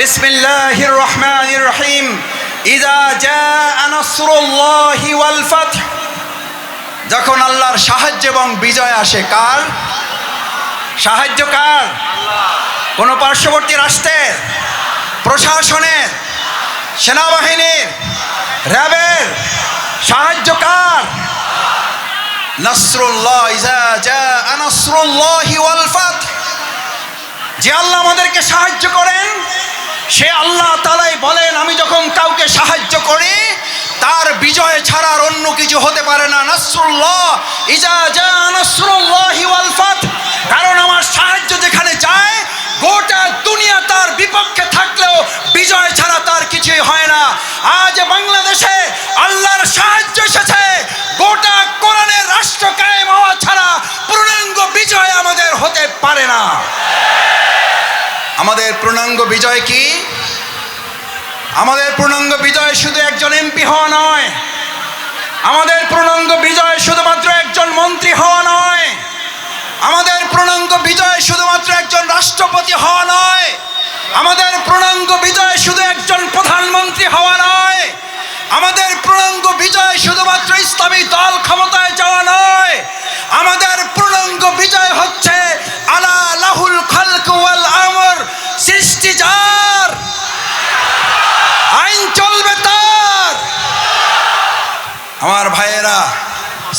বিসমিল্লাহির রহমানির রহিম ইদা জাআ নাসরুল্লাহি ওয়াল ফাতহ। যখন আল্লাহর সাহায্য এবং বিজয় আসে, কার? সাহায্য কার? কোনো পার্শ্ববর্তী রাষ্ট্রের? প্রশাসনের? সেনাবাহিনীর? র্যাবের? সাহায্য কার? যে আল্লাহ আমাদেরকে সাহায্য করেন সে আল্লাহ তালাই বলেন, আমি যখন কাউকে সাহায্য করি, তার বিজয় ছাড়া আর অন্য কিছু হতে পারে না। নাসরুল্লাহ, ইজা কারণ আমার সাহায্য যেখানে যায়, গোটা দুনিয়া তার বিপক্ষে থাকলেও বিজয় ছাড়া তার কিছুই হয় না। আজ বাংলাদেশে আল্লাহর সাহায্য এসেছে, গোটা কোরআনের রাষ্ট্র কায়েম হওয়া ছাড়া পূর্ণাঙ্গ বিজয় আমাদের হতে পারে না। আমাদের পূর্ণাঙ্গ বিজয় কি? আমাদের পূর্ণাঙ্গ বিজয় শুধু একজন এমপি হওয়া নয়। আমাদের পূর্ণাঙ্গ বিজয় শুধুমাত্র একজন মন্ত্রী হওয়া নয়। আমাদের পূর্ণাঙ্গ বিজয় শুধুমাত্র একজন রাষ্ট্রপতি হওয়া নয়। আমাদের পূর্ণাঙ্গ বিজয় শুধু একজন প্রধানমন্ত্রী হওয়া নয়। আমাদের পূর্ণাঙ্গ বিজয় শুধুমাত্র ইসলামী দল ক্ষমতায় যাওয়া নয়। আমাদের পূর্ণাঙ্গ বিজয় হচ্ছে আলা লাহুল খালক ওয়াল আমর সৃষ্টি যার আইন চলবে তার আমার ভাইয়েরা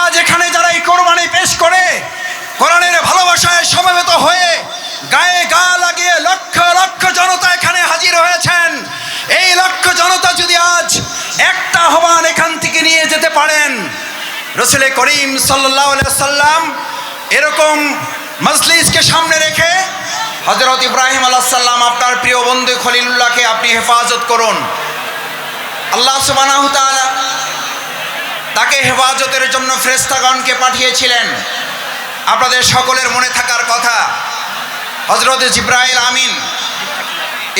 আজ এখানে যারা এই কোরবানি পেশ করে, কোরআনের ভালোবাসায় সমবেত হয়ে গায়ে গা লাগিয়ে লক্ষ লক্ষ জনতা এখানে হাজির হয়েছেন। এই লক্ষ জনতা যদি আজ একটা আহ্বান এখান থেকে নিয়ে যেতে পারেন রসুল করিম সাল্লাম এরকম মজলিসকে সামনে রেখে হজরত ইব্রাহিম আলাহ সাল্লাম আপনার প্রিয় বন্ধু খলিলুল্লাহকে আপনি হেফাজত করুন। আল্লাহ তাআলা তাকে হেফাজতের জন্য ফ্রেস্তাগণকে পাঠিয়েছিলেন। আপনাদের সকলের মনে থাকার কথা হজরত জিব্রাহিল আমিন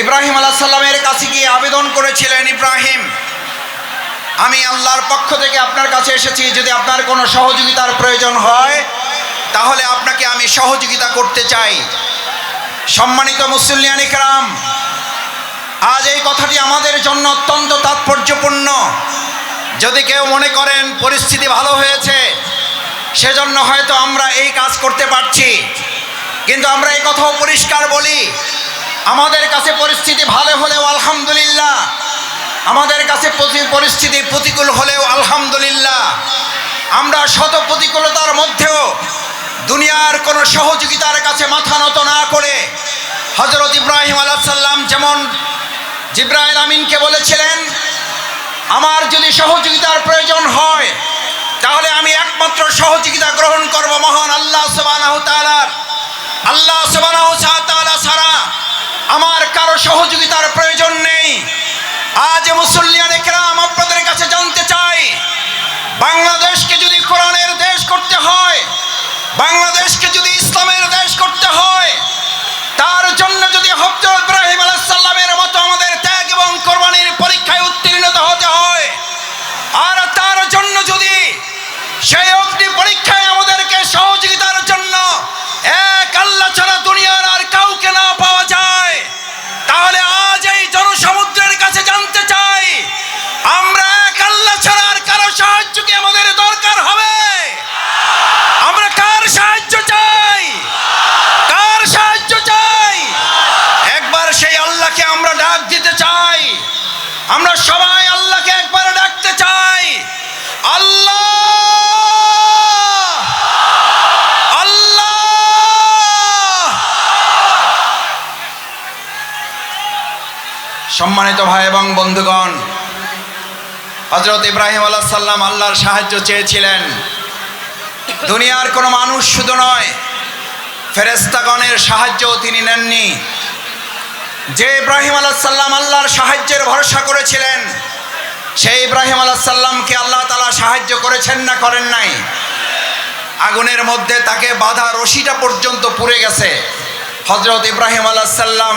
ইব্রাহিম আলাহ সাল্লামের কাছে গিয়ে আবেদন করেছিলেন, ইব্রাহিম, আমি আল্লাহর পক্ষ থেকে আপনার কাছে এসেছি, যদি আপনার কোনো সহযোগিতার প্রয়োজন হয়, তাহলে আপনাকে আমি সহযোগিতা করতে চাই। সম্মানিত মুসল্লিয়ান ইকরাম, আজ এই কথাটি আমাদের জন্য অত্যন্ত তাৎপর্যপূর্ণ। যদি কেউ মনে করেন পরিস্থিতি ভালো হয়েছে, সেজন্য হয়তো আমরা এই কাজ করতে পারছি। কিন্তু আমরা এই কথাও পরিষ্কার বলি, আমাদের কাছে পরিস্থিতি ভালো হলেও আলহামদুলিল্লাহ, আমাদের কাছে পরিস্থিতি প্রতিকূল হলেও আলহামদুলিল্লাহ। আমরা শত প্রতিকূলতার মধ্যেও দুনিয়ার কোনো সহযোগিতার কাছে মাথা নত না করে হজরত ইব্রাহিম আলাহ সাল্লাম যেমন জিব্রাহিল আমিনকে বলেছিলেন আমার যদি সহযোগিতার প্রয়োজন হয়, তাহলে আমি একমাত্র সহযোগিতা গ্রহণ করব মহান আল্লাহ সুবহানাহু তাআলার আল্লাহ সুবহানাহু তাআলা ছাড়া আমার কারও সহযোগিতার প্রয়োজন নেই। আজ মুসল্লিয়ান একরাম আপনাদের কাছে জানতে চাই, বাংলাদেশকে যদি কোরআনের দেশ করতে হয়, বাংলাদেশকে যদি ইসলামের দেশ করতে হয়, তার জন্য যদি হজরত সেই এবং বন্ধুগণ হজরত ইব্রাহিম আলাহ সাল্লাম আল্লাহর সাহায্য চেয়েছিলেন। দুনিয়ার কোনো মানুষ শুধু নয় ফেরেস্তাগণের সাহায্যও তিনি নেননি। যে ইব্রাহিম আলাহ সাল্লাম আল্লাহর সাহায্যের ভরসা করেছিলেন, সেই ইব্রাহিম আলাহ সাল্লামকে আল্লাহ তালা সাহায্য করেছেন না করেন নাই। আগুনের মধ্যে তাকে বাধা রশিটা পর্যন্ত পুড়ে গেছে। হজরত ইব্রাহিম আলাহ সাল্লাম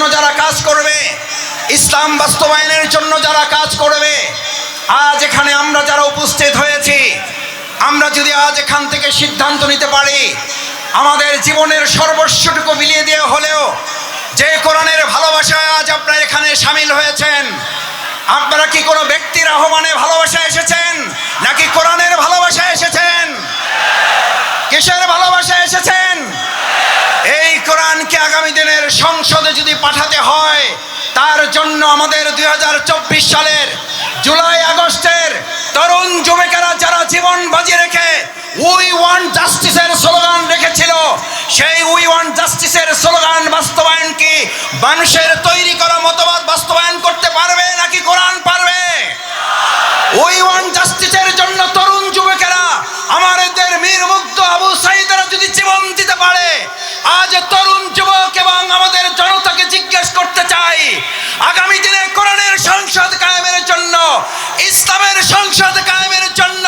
ইসলাম বাস্তবায়নের জন্য যারা কাজ করবে, আজ এখানে আমরা যারা উপস্থিত হয়েছি, আমরা যদি আজ এখান থেকে সিদ্ধান্ত নিতে পারি, আমাদের জীবনের সর্বস্বটুকু বিলিয়ে দিয়ে হলেও, যে কোরআনের ভালোবাসায় আজ আপনারা এখানে সামিল হয়েছেন, আপনারা কি কোনো ব্যক্তির আহ্বানে ভালোবাসা এসেছেন, নাকি কোরআনের ভালোবাসা এসেছেন? কিসের ভালোবাসা এসেছেন? এই কোরআনকে আগামী দিনের সংসদে যদি পাঠাতে হয় তার জন্য আমাদের দুই সালের জুলাই আগস্টের তরুণ যুবকেরা যারা জীবন বাজিয়ে রেখে উই ওয়ান জাস্টিসের স্লোগান রেখেছিল, সেই উই ওয়ান জাস্টিসের স্লোগান বাস্তবায়ন কি? মানুষের তৈরি করা মতবাদ বাস্তবায়ন করতে পারবে নাকি কোরআন পারবে ওই ওয়ান জাস্টিসের জন্য তরুণ যুবকেরা আমাদের মীর মুগ্ধ আবু সাইদারা যদি জীবন দিতে পারে আজ তরুণ যুবক এবং আমাদের জনতাকে জিজ্ঞেস করতে চাই আগামী দিনে কোরআনের সংসদ কায়েমের জন্য ইসলামের সংসদ কায়েমের জন্য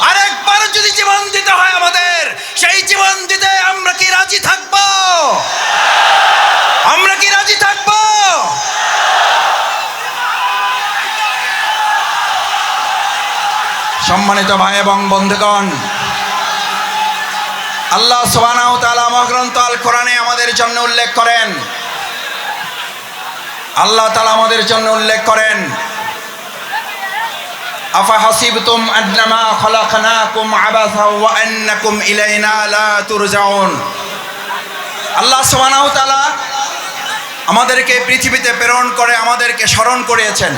আরেকবার যদি জীবন দিতে হয় আমাদের, সেই জীবন দিতে আমরা কি রাজি থাকব? আমরা কি রাজি থাকব? সম্মানিত ভাই এবং বন্ধুগণ, আল্লাহ সোবানাও তালা মহাগ্রন্থ আল কোরআনে আমাদের জন্য উল্লেখ করেন। আল্লাহ তালা আমাদের জন্য উল্লেখ করেন। আল্লাহ আমাদেরকে পৃথিবীতে প্রেরণ করে, আমাদেরকে স্মরণ করিয়েছেন।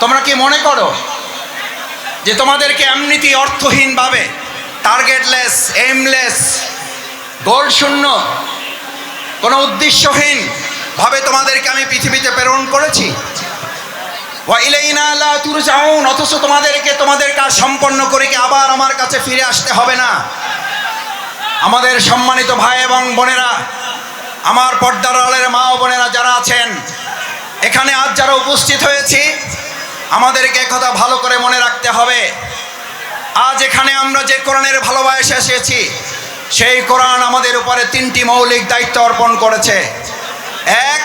তোমরা কি মনে করো যে তোমাদেরকে এমনিতেই অর্থহীনভাবে টার্গেটলেস এমলেস গোল শূন্য কোনো উদ্দেশ্যহীন ভাবে তোমাদেরকে আমি পৃথিবীতে প্রেরণ করেছি? অথচ তোমাদেরকে তোমাদের কাজ সম্পন্ন করে কি আবার আমার কাছে ফিরে আসতে হবে না? আমাদের সম্মানিত ভাই এবং বোনেরা, আমার পর্দার আলের মা ও বোনেরা যারা আছেন, এখানে আজ যারা উপস্থিত হয়েছি, আমাদেরকে কথা ভালো করে মনে রাখতে হবে। আজ এখানে আমরা যে কোরআনের ভালোবাসা এসেছি, সেই কোরআন আমাদের উপরে তিনটি মৌলিক দায়িত্ব অর্পণ করেছে। এক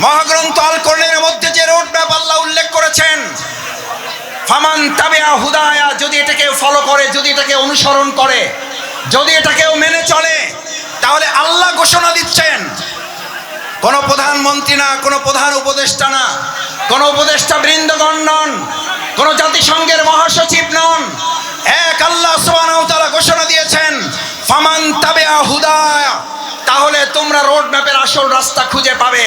মহাগ্রন্থ আল কোরআনের মধ্যে যে রোড ম্যাপ আল্লাহ উল্লেখ করেছেন, ফামান তাবিয়া হুদায়া, যদি এটাকে ফলো করে, যদি এটাকে অনুসরণ করে, যদি এটা কেউ মেনে চলে, তাহলে আল্লাহ ঘোষণা দিচ্ছেন। কোনো প্রধানমন্ত্রী না, কোনো প্রধান উপদেষ্টা না, কোনো উপদেষ্টা বৃন্দগণ নন, কোনো জাতিসংঘের মহাসচিব নন। এক আল্লাহ তাআলা ঘোষণা দিয়েছেন, ফামান তাবিয়া হুদায়া, তাহলে তোমরা রোড ম্যাপের আসল রাস্তা খুঁজে পাবে।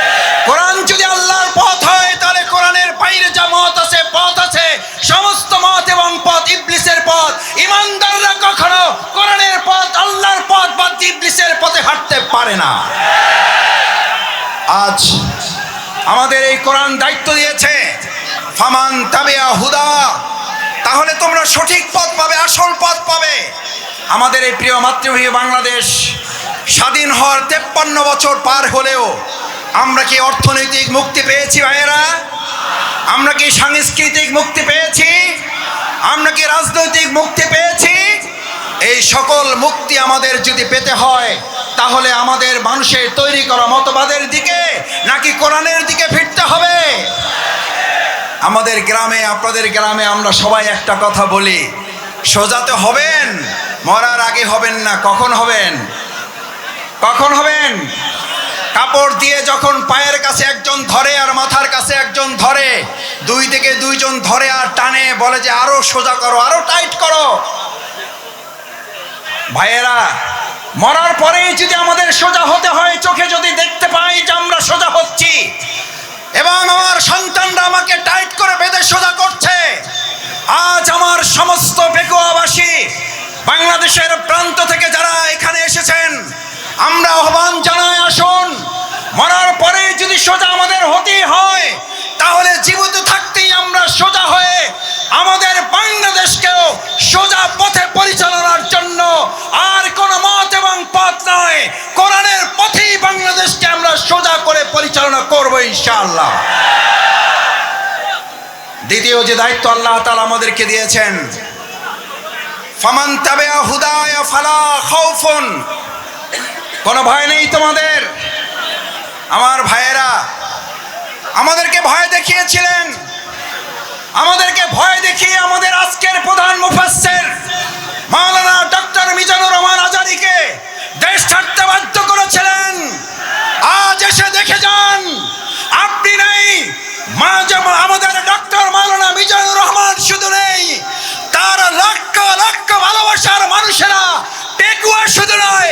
কোরআন যদি আল্লাহর পথ হয়, তাহলে কোরআনের বাইরে যা মত আছে, পথ আছে। সমস্ত মত এবং পথ ইবলিসের পথ। ইমানদাররা কখনো কোরআনের পথ, আল্লাহর পথ বা ইবলিসের পথে হাঁটতে পারে না। আজ আমাদের এই কোরআন দায়িত্ব দিয়েছে, ফামান তাবিয়া হুদা। তাহলে তোমরা সঠিক পথ পাবে, আসল পথ পাবে। আমাদের এই প্রিয় মাতৃভূমি বাংলাদেশ স্বাধীন হওয়ার তেপ্পান্ন বছর পার হলেও আমরা কি অর্থনৈতিক মুক্তি পেয়েছি ভাইয়েরা? আমরা কি সাংস্কৃতিক মুক্তি পেয়েছি? আমরা কি রাজনৈতিক মুক্তি পেয়েছি? এই সকল মুক্তি আমাদের যদি পেতে হয়, তাহলে আমাদের মানুষের তৈরি করা মতবাদের দিকে নাকি কোরআনের দিকে ফিরতে হবে? আমাদের গ্রামে, আপনাদের গ্রামে আমরা সবাই একটা কথা বলি সোজাতে হবেন, মরার আগে হবেন না, কখন হবেন? কখন হবেন? কাপড় দিয়ে যখন পায়ের কাছে একজন ধরে আর মাথার কাছে একজন ধরে, দুই থেকে দুইজন ধরে আর টানে, বলে যে আরও সোজা করো, আরও টাইট করো। ভাইয়েরা, মরার পরেই যদি আমাদের সোজা হতে হয়, চোখে যদি দেখতে পাই যে আমরা সোজা হচ্ছি, এবং আমার সন্তানরা আমাকে টাইট করে বেঁধে সোজা করছে, আজ আমার সমস্ত বেকুয়াবাসী বাংলাদেশের প্রান্ত থেকে যারা এখানে এসেছেন আমরা আহ্বান জানাই, আসুন। মরার পরে যদি সোজা আমাদের হতেই হয়, তাহলে জীবিত থাকতেই আমরা সোজা হয়ে আমাদের বাংলাদেশকেও সোজা পথে পরিচালনার জন্য আর কোনো মত এবং পথ নয় কোরআনের পথেই বাংলাদেশকে আমরা সোজা করে পরিচালনা করব, ইনশাআল্লাহ। দ্বিতীয় যে দায়িত্ব আল্লাহ তালা আমাদেরকে দিয়েছেন, ফামান তাবেয়া হুদায়া ফালা খাউফুন কোনো ভয় নেই তোমাদের। আমার ভাইয়েরা, আমাদেরকে ভয় দেখিয়েছিলেন। আমাদেরকে ভয় দেখিয়ে আমাদের আজকের প্রধান মুফাসসির মাওলানা ডক্টর মিজানুর রহমান আজারিকে দেশ ছাড়তে বাধ্য করেছিলেন। আজ এসে দেখে যান, আপনি নেই, মা আমাদের ডক্টর মাওলানা মিজানুর রহমান শুধু নেই, তার লক্ষ লক্ষ ভালোবাসার মানুষেরা টেকুয়া শুধু নয়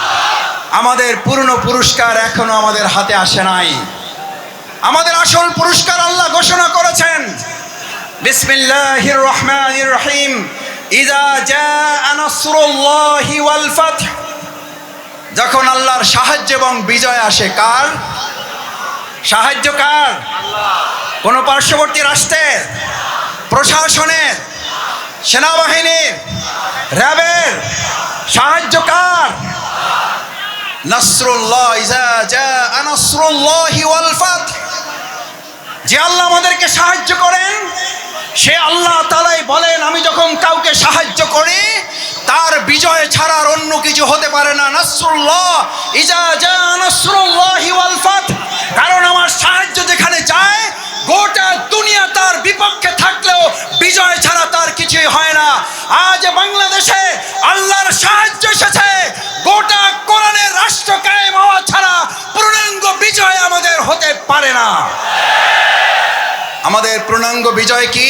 আমাদের পূর্ণ পুরস্কার এখনও আমাদের হাতে আসে নাই। আমাদের আসল পুরস্কার আল্লাহ ঘোষণা করেছেন। বিসমিল্লাহির রহমানির রহিম। ইদা জাআ নাসরুল্লাহি ওয়াল ফাতহ। যখন আল্লাহর সাহায্য এবং বিজয় আসে, কার? সাহায্য কার? কোন পার্শ্ববর্তী রাষ্ট্রের? প্রশাসনের? সেনাবাহিনীর? র্যাবের? সাহায্য কার নাসরুল্লাহ ইজা জাআ নাসরুল্লাহি ওয়াল ফাতহ যে আল্লাহ আমাদেরকে সাহায্য করেন সে আল্লাহ তালাই বলেন আমি যখন কাউকে সাহায্য করি তার বিজয় ছাড়ার অন্য কিছু হতে পারে না। নাসরুল্লাহ, ইজা জা নাসরুল্লাহি ওয়াল ফাতহ কারণ আমার সাহায্য যেখানে যায়, গোটা দুনিয়া তার বিপক্ষে থাকলেও বিজয় ছাড়া তার কিছুই হয় না। আজ বাংলাদেশে আল্লাহর সাহায্য এসেছে। গোটা কোরআনের রাষ্ট্র কায়েম হওয়া ছাড়া পূর্ণাঙ্গ বিজয় আমাদের হতে পারে না। আমাদের পূর্ণাঙ্গ বিজয় কি?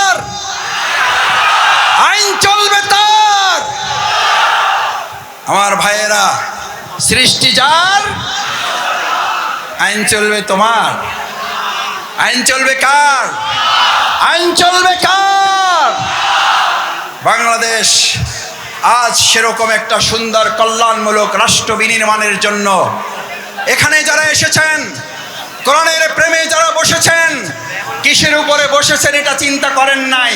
আইন চলবে তার। আমার ভাইয়েরা, সৃষ্টি যার, আইন চলবে তোমার। আইন চলবে কার? আইন চলবে কার? বাংলাদেশ আজ সেরকম একটা সুন্দর কল্যাণমূলক রাষ্ট্র বিনির্মাণের জন্য এখানে যারা এসেছেন, কোরআনের প্রেমে যারা বসেছেন, কিসের উপরে বসেছেন এটা চিন্তা করেন নাই।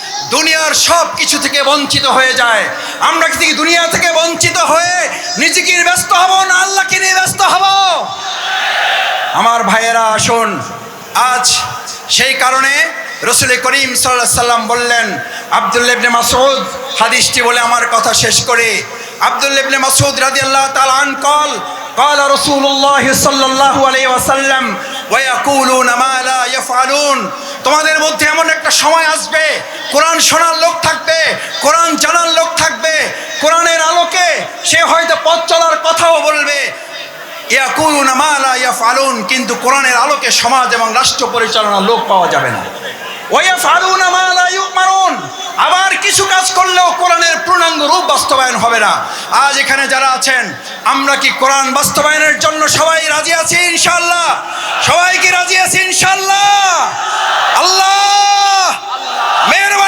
দুনিয়ার সব কিছু থেকে বঞ্চিত হয়ে যায় আমরা কি দুনিয়া থেকে বঞ্চিত হয়ে নিজেকে নিয়ে ব্যস্ত হব না আল্লাহকে নিয়ে ব্যস্ত হব আমার ভাইয়েরা আসুন আজ সেই কারণে রসুল করিম সাল্লাহ সাল্লাম বললেন আবদুল্লেবনে মাসুদ হাদিসটি বলে আমার কথা শেষ করে আবদুল্লেবনে মাসুদ রাজি আল্লাহ তালান কল قال رسول الله صلى الله عليه وسلم তোমাদের মধ্যে এমন একটা সময় আসবে, কোরআন শোনার লোক থাকবে, কোরআন জানার লোক থাকবে, কোরআনের আলোকে সে হয়তো পথ চলার কথাও বলবে। ইয়াকুলুন মালা ইয়া ফালুন কিন্তু কোরআনের আলোকে সমাজ এবং রাষ্ট্র পরিচালনার লোক পাওয়া যাবে না। আবার কিছু কাজ করলেও কোরআনের পূর্ণাঙ্গ রূপ বাস্তবায়ন হবে না। আজ এখানে যারা আছেন, আমরা কি কোরআন বাস্তবায়নের জন্য সবাই রাজি আছি ইনশাল্লাহ সবাই কি রাজি আছি ইনশাল্লাহ আল্লাহ!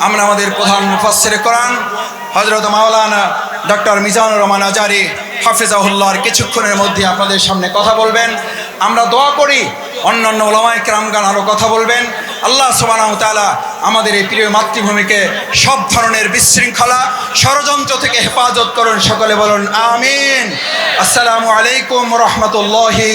আমরা আমাদের প্রধান মুফাসসির কোরআন হজরত মাওলানা ডক্টর মিজানুর রহমান আজারি হাফিজাহুল্লাহর কিছুক্ষণের মধ্যে আপনাদের সামনে কথা বলবেন। আমরা দোয়া করি অন্য অন্য ওলামায় কেরামগান আরও কথা বলবেন। আল্লাহ সুবাহ তালা আমাদের এই প্রিয় মাতৃভূমিকে সব ধরনের বিশৃঙ্খলা, ষড়যন্ত্র থেকে হেফাজত করুন, সকলে বলুন আমিন। আসসালামু আলাইকুম রহমতুল্লাহি